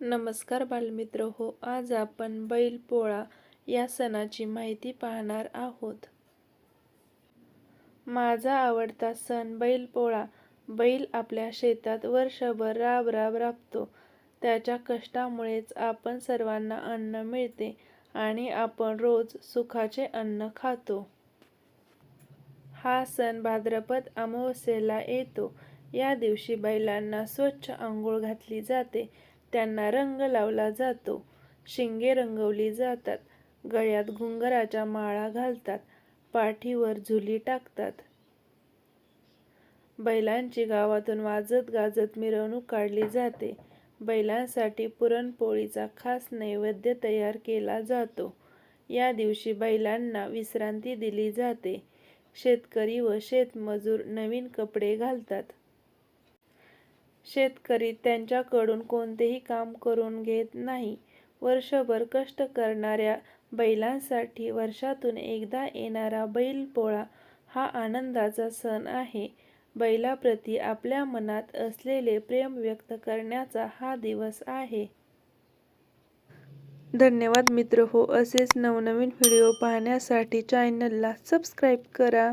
नमस्कार बालमित्र. हो आज आपण बैलपोळा या सणाची माहिती पाहणार आहोत. माझा आवडता सण बैलपोळा बैल आपल्या शेतात वर्षभर राब राब राबतो. त्याच्या कष्टामुळेच आपण सर्वांना अन्न मिळते आणि आपण रोज सुखाचे अन्न खातो. हा सण भाद्रपद अमावस्येला येतो. या दिवशी बैलांना स्वच्छ आंघोळ घातली जाते त्यांना रंग लावला जातो. शिंगे रंगवली जातात. गळ्यात घुंगराच्या माळा घालतात. पाठीवर झुली टाकतात. बैलांची गावातून वाजत गाजत मिरवणूक काढली जाते. बैलांसाठी पुरणपोळीचा खास नैवेद्य तयार केला जातो. या दिवशी बैलांना विश्रांती दिली जाते. शेतकरी व शेतमजूर नवीन कपडे घालतात. शेतकरी त्यांच्याकडून कोणतेही काम करून घेत नाही. वर्षभर कष्ट करणाऱ्या बैलांसाठी वर्षातून एकदा येणारा बैलपोळा हा आनंदाचा सण आहे. बैलाप्रती आपल्या मनात असलेले प्रेम व्यक्त करण्याचा हा दिवस आहे. धन्यवाद मित्र. हो असेच नवनवीन व्हिडिओ पाहण्यासाठी चॅनलला सबस्क्राईब करा.